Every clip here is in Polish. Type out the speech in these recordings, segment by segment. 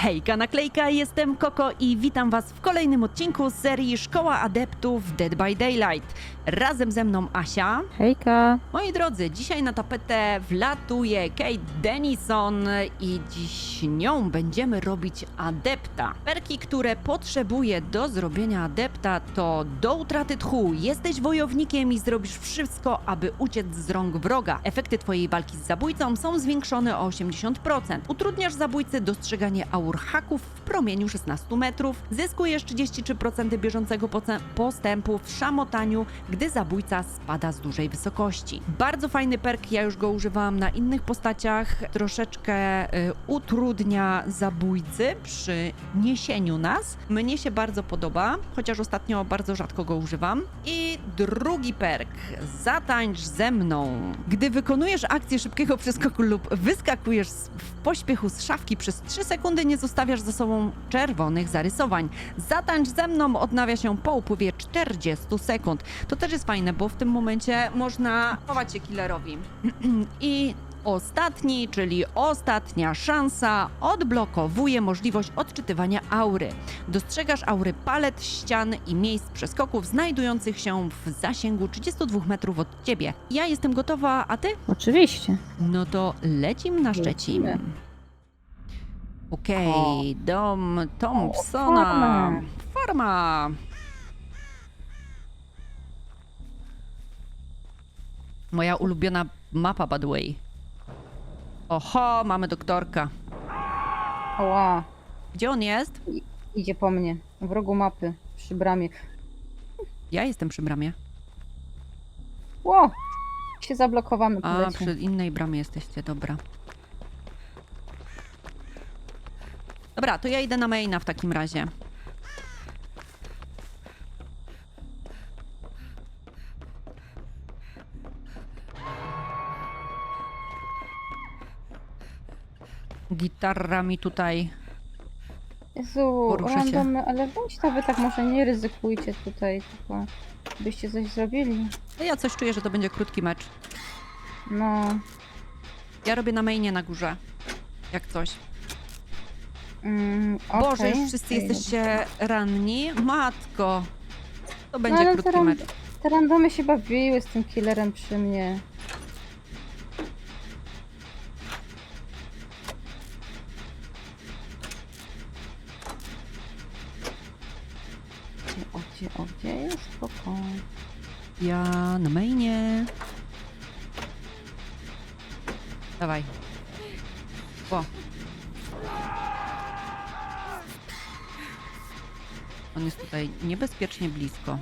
Hejka naklejka, jestem Koko i witam was w kolejnym odcinku z serii Szkoła Adeptów Dead by Daylight. Razem ze mną Asia. Hejka. Moi drodzy, dzisiaj na tapetę wlatuje Kate Denison i dziś nią będziemy robić adepta. Perki, które potrzebuję do zrobienia adepta to do utraty tchu jesteś wojownikiem i zrobisz wszystko, aby uciec z rąk wroga. Efekty twojej walki z zabójcą są zwiększone o 80%. Utrudniasz zabójcy dostrzeganie aur haków w promieniu 16 metrów. Zyskujesz 33% bieżącego postępu w szamotaniu, gdy zabójca spada z dużej wysokości. Bardzo fajny perk, ja już go używałam na innych postaciach. Troszeczkę y, utrudnia zabójcy przy niesieniu nas. Mnie się bardzo podoba, chociaż ostatnio bardzo rzadko go używam. I drugi perk, zatańcz ze mną. Gdy wykonujesz akcję szybkiego przeskoku lub wyskakujesz w pośpiechu z szafki przez 3 sekundy, nie zostawiasz za sobą czerwonych zarysowań. Zatańcz ze mną odnawia się po upływie 40 sekund. To też jest fajne, bo w tym momencie można chować się killerowi. I ostatni, czyli ostatnia szansa, odblokowuje możliwość odczytywania aury. Dostrzegasz aury palet, ścian i miejsc przeskoków znajdujących się w zasięgu 32 metrów od ciebie. Ja jestem gotowa, a ty? Oczywiście. No to lecim na Szczecin. Lecimy. Okej, dom Thompsona. farma. Farma. Moja ulubiona mapa, by the way. Oho, mamy doktorka. Ała. Gdzie on jest? Idzie po mnie. W rogu mapy. Przy bramie. Ja jestem przy bramie. Ło! Się zablokowamy. A, przy innej bramie jesteście, dobra. Dobra, to ja idę na maina w takim razie. Gitarra mi tutaj. Jezu, Poruszę się. random, ale weź wy tak może nie ryzykujcie tutaj, tylko byście coś zrobili. No Ja coś czuję, że to będzie krótki mecz. No. Ja robię na mainie na górze. Jak coś. Mm, Boże, okej. już wszyscy Okej, jesteście ranni. Matko. To No, będzie ale krótki teraz- mecz. Te randomy się bawiły z tym killerem przy mnie. On jest tutaj niebezpiecznie blisko.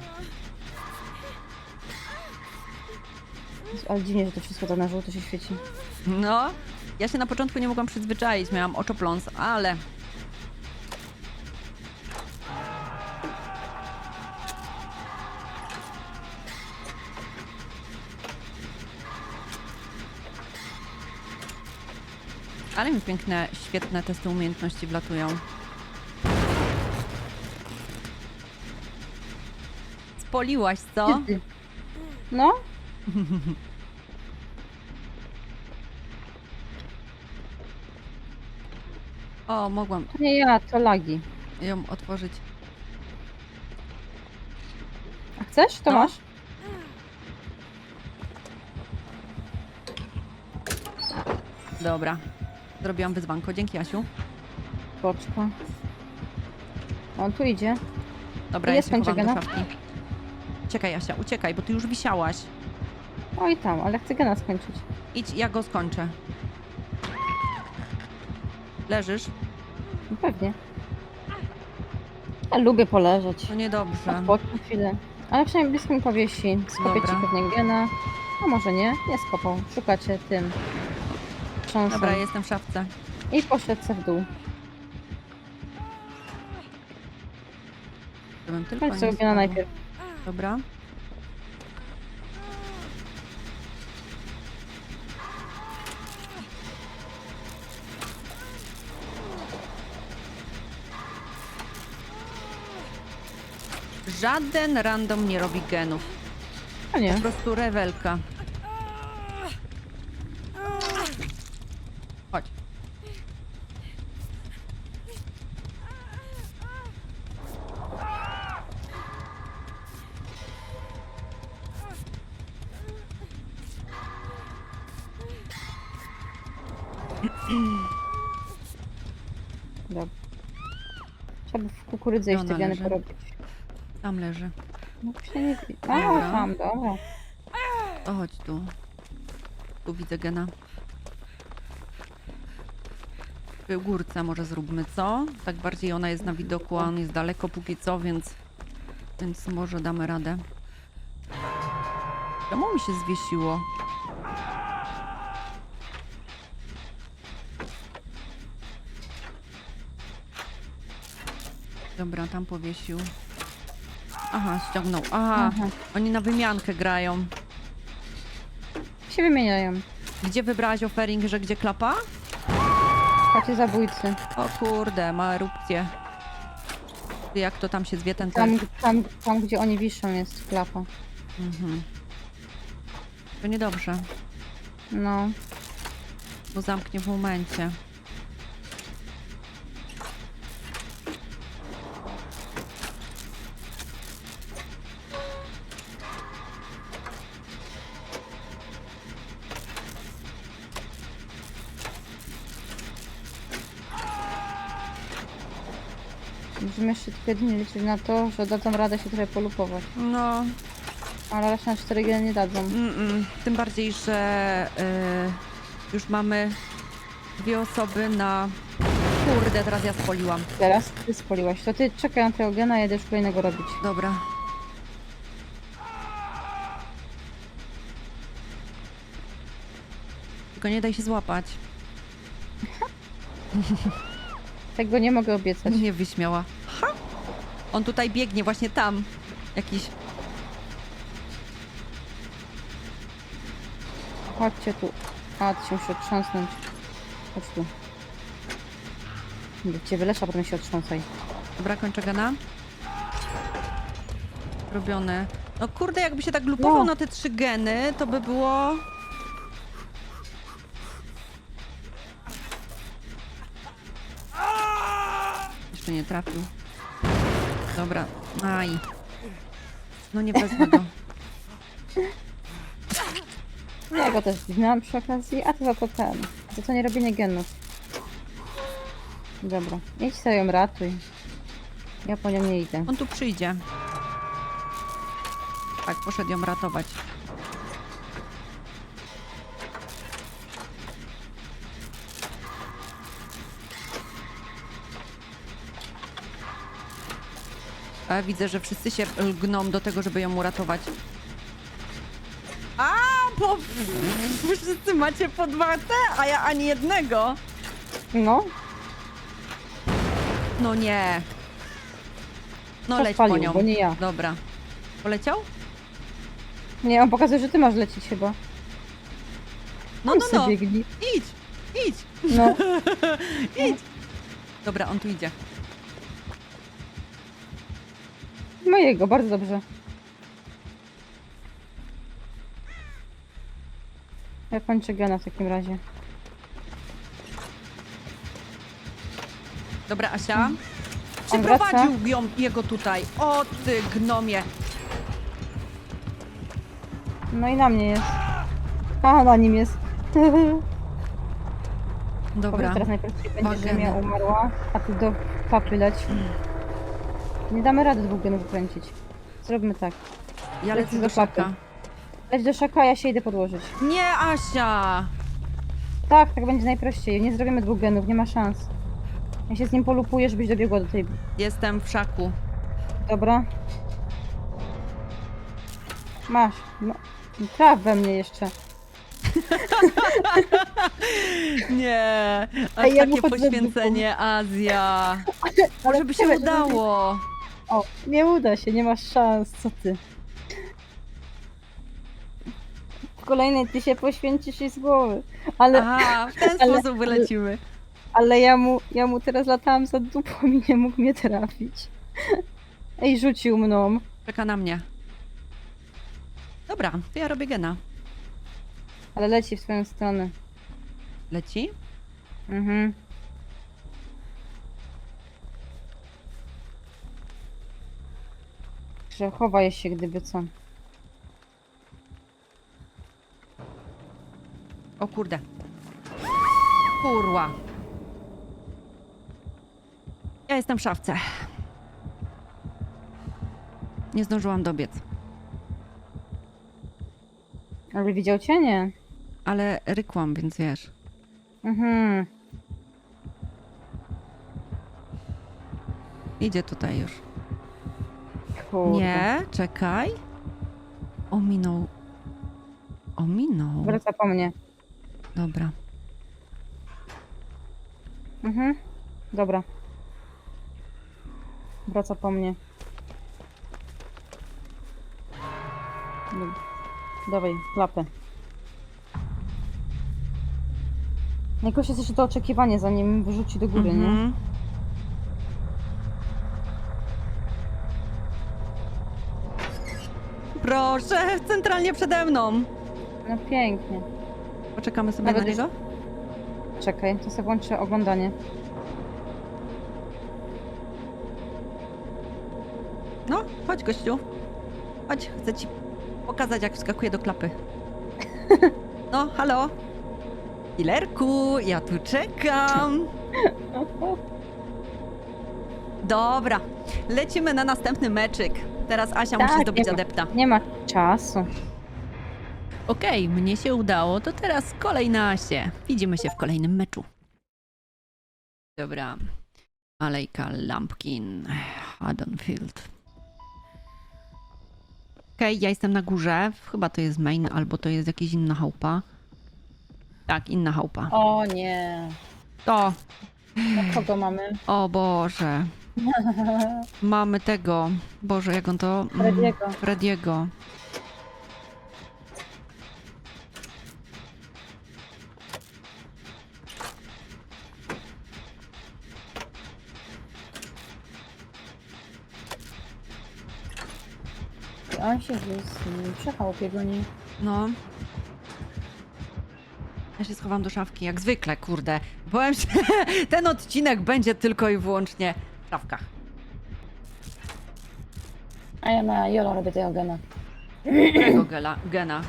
Ale dziwnie, że to wszystko to na żółto się świeci. No, ja się na początku nie mogłam przyzwyczaić, miałam oczopląs, ale... Ale mi piękne, świetne testy umiejętności wlatują. Spoliłaś, co? No? O, mogłam To nie ja, to lagi. ją otworzyć. A chcesz? To No. masz? Dobra. Zrobiłam wyzwanko. Dzięki, Asiu. Poczka. On tu idzie. Dobra, ja Jest się chowam do szafki. Uciekaj, Asia, uciekaj, bo ty już wisiałaś. Oj tam, ale chcę gena skończyć. Idź, ja go skończę. Leżysz? No pewnie. Ja lubię poleżeć. To niedobrze. Odpocznę chwilę. Ale przynajmniej blisko mi powiesi. Skopię Dobra. ci pewnie gena. A może nie? Nie skopał. Szukacie tym. Cząsem. Dobra, jestem w szafce. I poszedł se w dół. Żebym tylko Chodź nie sobie gena najpierw. Dobra. Żaden random nie robi genów. A nie. Po prostu rewelka. Ona te geny leży. porobić. Tam leży. No się nie... A, Dobra. tam, dobra. To chodź tu. Tu widzę gena. W górce może zróbmy, co? Tak bardziej ona jest na widoku, a on jest daleko póki co, więc... Więc może damy radę. Czemu mi się zwiesiło? Dobra, tam powiesił. Aha, ściągnął. Aha, Aha. oni na wymiankę grają. Się wymieniają. Gdzie wybrałaś offering, że gdzie klapa? Chodźcie zabójcy. O kurde, ma erupcję. Jak to tam się zwie ten Tam, tam, tam, gdzie oni wiszą jest klapa. Mhm. To niedobrze, No. bo zamknie w momencie. Jeszcze tylko liczyć na to, że dadzą radę się trochę polupować. No, Ale raczej na 4 geny nie dadzą. mm, mm. tym bardziej, że y, już mamy dwie osoby na... Kurde, teraz ja spoliłam. Teraz ty spoliłaś. To ty czekaj na tego gena, jedę już kolejnego robić. Dobra. Tylko nie daj się złapać. Tego nie mogę obiecać. Nie wyśmiała. On tutaj biegnie, właśnie tam. Jakiś. Chodźcie tu. A, ty się muszę otrząsnąć. Chodź tu. Będę cię wylesza, potem się otrząsaj. Dobra, kończę gana. Robione. No kurde, jakby się tak lupował No. na te trzy geny, to by było. Jeszcze nie trafił. Dobra. Aj. No nie wezmę go. Ja go też zginęłam przy okazji, a to za to ten. Za to nie robienie genów. Dobra. Idź sobie ją ratuj. Ja po nią nie idę. On tu przyjdzie. Tak, poszedł ją ratować. Widzę, że wszyscy się lgną do tego, żeby ją uratować. A, bo wy wszyscy macie po dwa te, a ja ani jednego. No, No nie. No to leć po nią. bo nie ja. Dobra. Poleciał? Nie, on pokazuje, że ty masz lecieć chyba. No, Tam no, no. sobie. Idź, idź, No, idź. Dobra, on tu idzie. Mojego, bardzo dobrze. Ja kończę gena w takim razie. Dobra, Asia. Przyprowadził ją, jego tutaj. O ty gnomie. No i na mnie jest. A, na nim jest. Powiedz Dobra. teraz najprościej będzie, że Bageny. ja umarła, a ty do papy leć. Nie damy rady dwóch genów kręcić. Zróbmy tak. Ja lecę lecę do szaka. Leć do szaka, ja się idę podłożyć. Nie, Asia. Tak, tak będzie najprościej. Nie zrobimy dwóch genów, nie ma szans. Ja się z nim polupuję, żebyś dobiegła do tej... Jestem w szaku. Dobra. Masz. No. Traf we mnie jeszcze. Nie. Aż Ej, ja takie poświęcenie, Azja. Ale Żeby się ciebie- udało. O, nie uda się, nie masz szans, co ty. W kolejnej ty się poświęcisz i z głowy. Ale, Aha, w ten ale- sposób wylecimy. ale ja mu, ja mu teraz latałam za dupą i nie mógł mnie trafić. Ej, rzucił mną. Czeka na mnie. Dobra, to ja robię gena. Ale leci w swoją stronę. Leci? Mhm. Że chowa się gdyby co. O kurde. Kurła. Ja jestem w szafce. Nie zdążyłam dobiec. Ale widział cię? Nie. Ale rykłam, więc wiesz. Mhm. Idzie tutaj już. Nie, czekaj. Ominął. Ominął. Wraca po mnie. Dobra. Mhm. Dobra. Wraca po mnie. Dobra. Dawaj, klapę. Jakoś jest jeszcze to oczekiwanie, zanim wyrzuci do góry, nie? Mhm. Proszę, centralnie przede mną. No pięknie. Poczekamy sobie na niego. Czekaj, to sobie włączę oglądanie. No, chodź gościu. Chodź, chcę ci pokazać, jak wskakuje do klapy. No, halo. Ilerku, ja tu czekam. Dobra, lecimy na następny meczyk. Teraz Asia Tak, musi zdobyć nie ma- adepta. Nie ma czasu. Okej, mnie się udało, to teraz kolej na Asię. Widzimy się w kolejnym meczu. Dobra. Alejka Lampkin, Haddonfield. Okej, ja jestem na górze. Chyba to jest main, albo to jest jakaś inna chałupa. Tak, inna chałupa. O nie. O, No kogo mamy? o Boże. Mamy tego. Boże, jak on to... mm, Frediego. Frediego. On się z nim przechałupie goni. No. Ja się schowam do szafki, jak zwykle, kurde. Powiem, że ten odcinek będzie tylko i wyłącznie szafkach. A ja na Jolo robię tego gena. Którego gela, gena?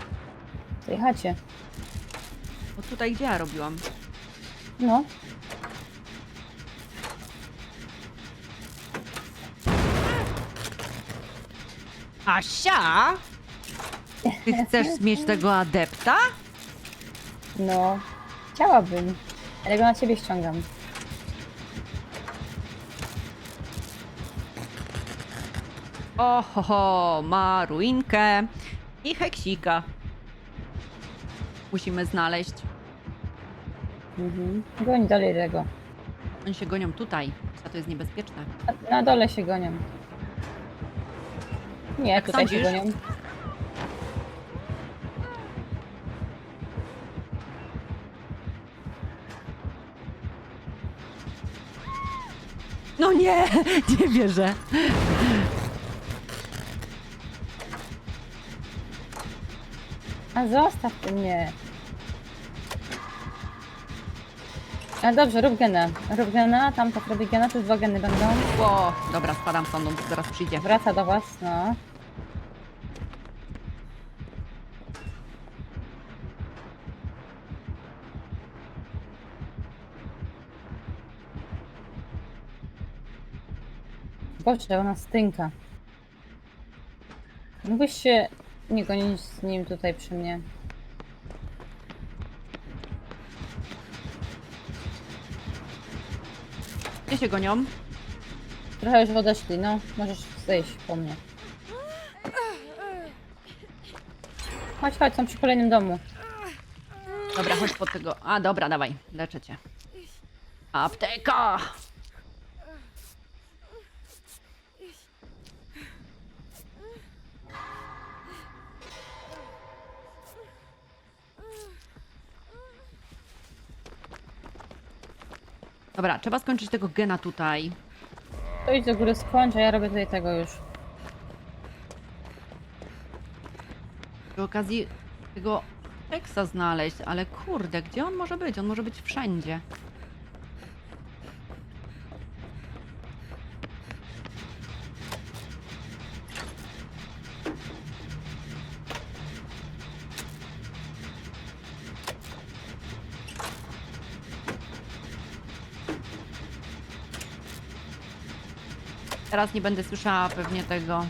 W tej chacie. Bo tutaj gdzie ja robiłam? No. Asia? Ty chcesz mieć tego adepta? No. Chciałabym. Ale go na ciebie ściągam. Oho, ho, ma ruinkę i heksika. Musimy znaleźć. Mhm. Goni dalej tego. Oni się gonią tutaj, a to jest niebezpieczne. Na, na dole się gonią. Nie, Jak tutaj się sądzisz? gonią. No nie, nie wierzę. A zostaw ty mnie. A dobrze, rób gena. Rób gena, tam tak robi gena, tu dwa geny będą. O, dobra, spadam stąd, zaraz przyjdzie. Wraca do was, no. Boże, ona stynka. Mógłbyś się nie gonić z nim tutaj przy mnie. Gdzie się gonią? Trochę już odeszli, no. Możesz zejść po mnie. Chodź, chodź, są przy kolejnym domu. Dobra, chodź pod tego. A, dobra, dawaj, leczę cię. Apteka! Dobra, trzeba skończyć tego gena tutaj. To idź do góry skończ, a ja robię tutaj tego już. Przy okazji tego teksta znaleźć, ale kurde, gdzie on może być? On może być wszędzie. Teraz nie będę słyszała pewnie tego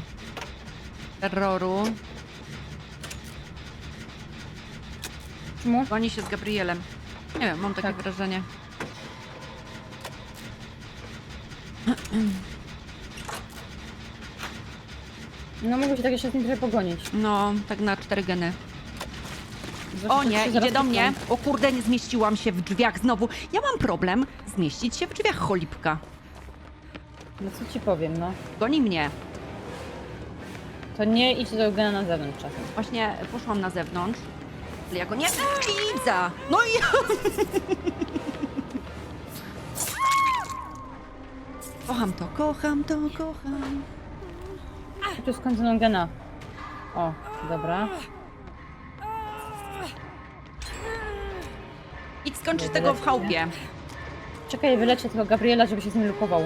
terroru. Czemu? Goni się z Gabrielem. Nie wiem, mam takie Tak. wrażenie. No mogę się tak jeszcze z nim trochę pogonić. No, tak na cztery geny. Zwłaszcza, O że nie, się zaraz idzie do mnie. O kurde, nie zmieściłam się w drzwiach znowu. Ja mam problem zmieścić się w drzwiach, cholipka. No co ci powiem, no. Goni mnie. To nie idź do gena na zewnątrz czasem. Właśnie poszłam na zewnątrz. Ale ja go nie widzę. No i... Kocham to, kocham to, kocham. Tu skończoną gena. O, dobra. Idź skończyć tego w chałupie. Czekaj, wyleczę tego Gabriela, żeby się z nim lupował.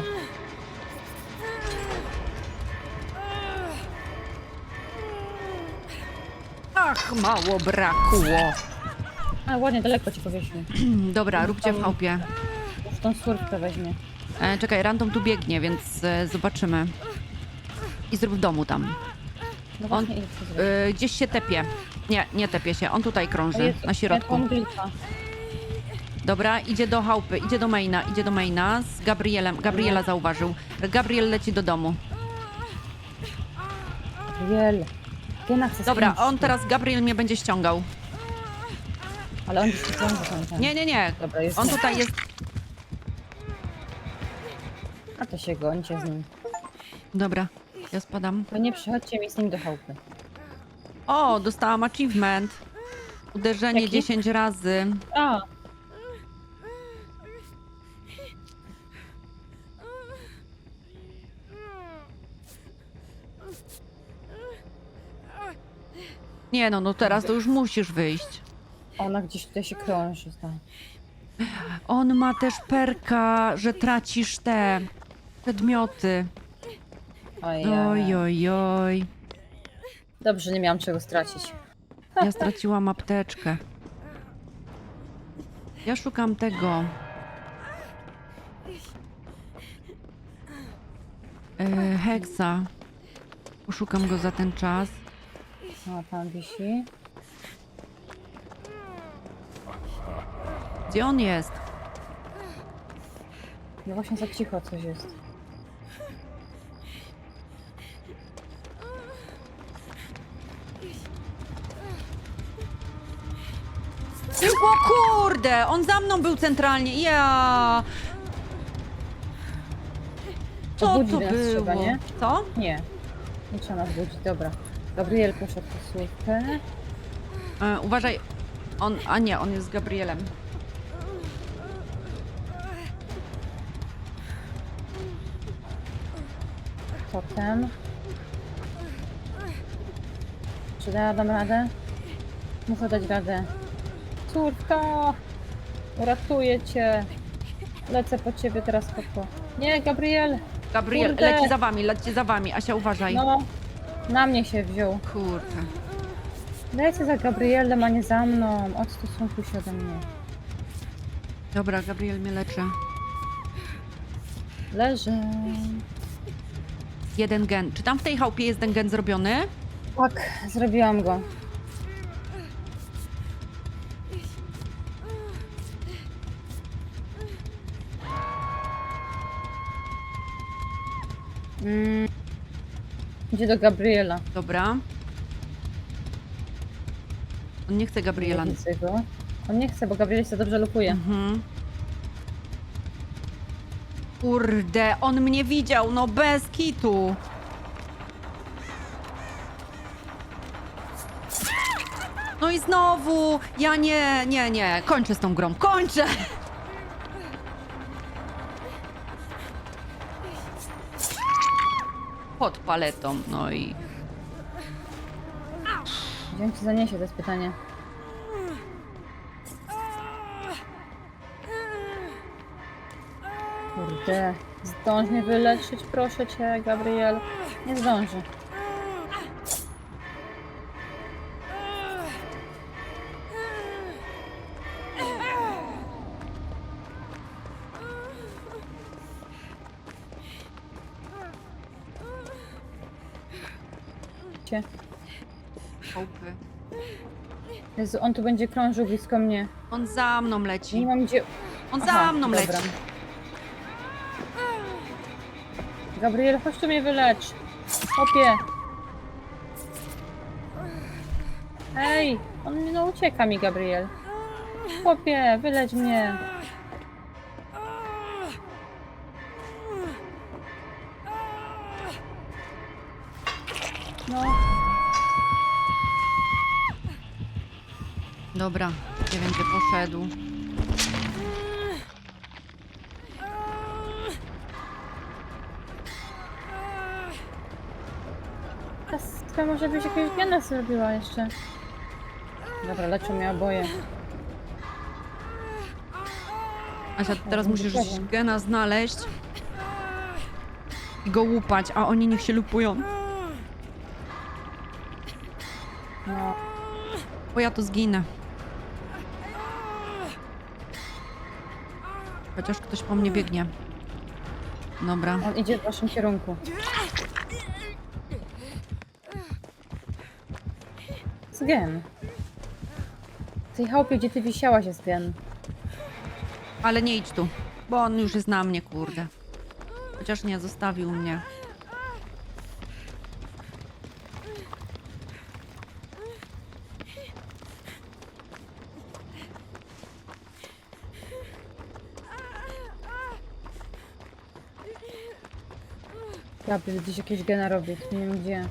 Ach, mało brakło. A, ładnie, daleko ci powiesił. Dobra, róbcie w chałupie. Już tą surfkę weźmie. E, czekaj, random tu biegnie, więc e, zobaczymy. I zrób w domu tam. No On- właśnie, idź to zrobić. E, gdzieś się tepie. Nie, nie tepie się. On tutaj krąży, jest- na środku. jest. Dobra, idzie do chałupy, idzie do maina, idzie do maina z Gabrielem. Gabriela zauważył. Gabriel leci do domu. Dobra, on teraz, Gabriel mnie będzie ściągał. Ale on tu ciągle. Nie, nie, nie. Dobra, jest. On nie. tutaj jest. A to się gońcie z nim. Dobra, ja spadam. To nie przychodźcie mi z nim do chałupy. O, dostałam achievement. Uderzenie Jaki? 10 razy. A, Nie no, no teraz to już musisz wyjść. ona gdzieś tutaj się krąży. tak. On ma też perka, że tracisz te przedmioty. Ojej. Oj, oj, oj. Dobrze, nie miałam czego stracić. Ja straciłam apteczkę. Ja szukam tego. E, Heksa. Poszukam go za ten czas. O, tam wisi. Gdzie on jest? No właśnie za cicho coś jest. O kurde! On za mną był centralnie. Ja. Co Obudzić to nas było? trzeba, nie? Co? Nie. Nie trzeba nas budzić, dobra. Gabriel poszedł po słupkę. E, uważaj. On, a nie, on jest z Gabrielem. Potem. Czy da, dam radę? Muszę dać radę. Córka! Uratuję cię! Lecę po ciebie teraz, spoko. Nie, Gabriel! Gabriel, Kurde. leci za wami, leci za wami. Asia, uważaj. No, na mnie się wziął. Kurde. Lecę za Gabrielem, a nie za mną. Odstosunkuj się ode mnie. Dobra, Gabriel mnie leczy. Leżę. Jeden gen. Czy tam w tej chałupie jest ten gen zrobiony? Tak, zrobiłam go. Idzie do Gabriela. Dobra. On nie chce Gabriela. Nie widzę go. On nie chce, bo Gabriel się dobrze lupuje. Mhm. Kurde, on mnie widział, no bez kitu. No i znowu, ja nie, nie, nie, kończę z tą grą, kończę! Pod paletą, no i... Gdzie on ci zaniesie, to jest pytanie. Kurde. Zdąż mnie wyleczyć, proszę cię, Gabriel. Nie zdąży. Cię. Chałupy. Jezu, on tu będzie krążył blisko mnie. On za mną Nie leci. mam gdzie... On Aha, za mną dobra. leci. Gabriel, chodź tu mnie wylecz. Hopie. Ej, on no ucieka mi, Gabriel. Chłopie, wylecz mnie. Dobra, gdzie poszedł. ta stka może byś jakiegoś gena zrobiła jeszcze. Dobra, leczą mnie oboje. Asia, teraz musisz wiedziałam. gena znaleźć i go łupać, a oni niech się lupują. No, Bo ja tu zginę. Chociaż ktoś po mnie biegnie. Dobra. on idzie w waszym kierunku. Z gen. W tej chałupie, gdzie ty wisiałaś jest gen. Ale nie idź tu, bo on już jest na mnie, kurde. Chociaż nie, zostawił mnie. Gabriel gdzieś jakieś gena nie wiem gdzie.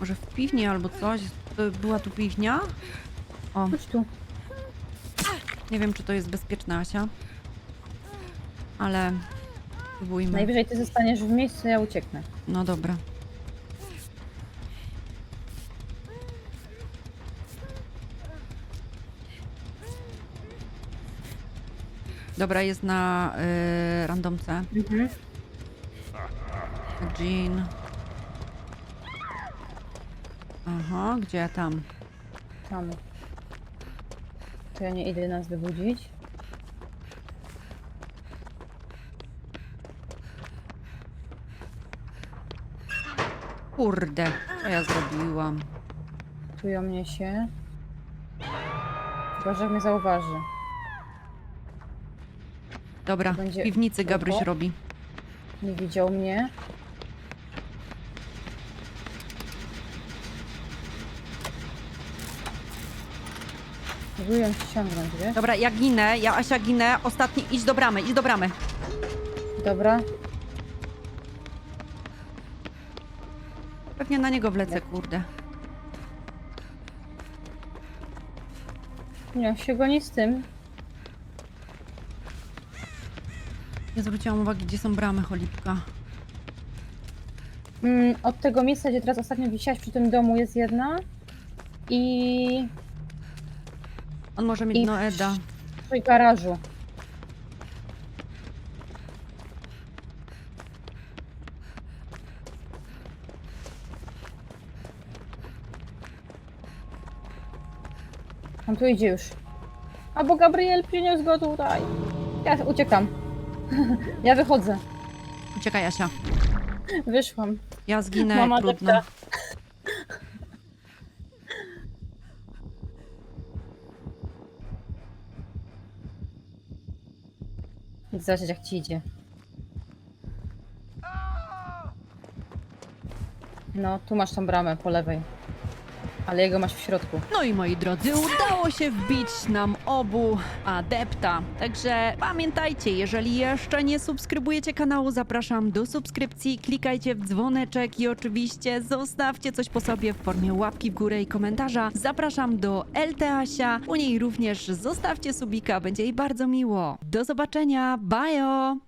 Może w piwni albo coś? To była tu piwnia? O, Chodź tu. nie wiem, czy to jest bezpieczne, Asia. Ale spróbujmy. Najwyżej ty zostaniesz w miejscu, ja ucieknę. No dobra. Dobra, jest na y, randomce. Mhm. Jean. Aha, gdzie tam? Tam. To ja nie idę nas wybudzić. Kurde, co ja zrobiłam? Czują mnie się. Chyba, że mnie zauważy. Dobra, Będzie piwnicy Gabryś robi. Nie widział mnie. Próbuję ściągnąć, wiesz? Dobra, ja ginę, ja Asia ginę. Ostatni, idź do bramy, idź do bramy. Dobra. Pewnie na niego wlecę, kurde. Nie, się goni z tym. Nie zwróciłam uwagi, gdzie są bramy, cholipka. Mm, od tego miejsca, gdzie teraz ostatnio wisiałaś przy tym domu jest jedna. I On może mieć I- Noeda. przy garażu. On tu idzie już. Albo Gabriel przyniósł go tutaj. Ja uciekam. ja wychodzę. Uciekaj, Asia. Wyszłam. Ja zginę, Mama trudno. Zobaczyć jak ci idzie. No, tu masz tą bramę po lewej. Ale jego masz w środku. No i moi drodzy, udało się wbić nam obu adepta. Także pamiętajcie, jeżeli jeszcze nie subskrybujecie kanału, zapraszam do subskrypcji, klikajcie w dzwoneczek i oczywiście zostawcie coś po sobie w formie łapki w górę i komentarza. Zapraszam do LTAsia, u niej również zostawcie subika, będzie jej bardzo miło. Do zobaczenia, bajo!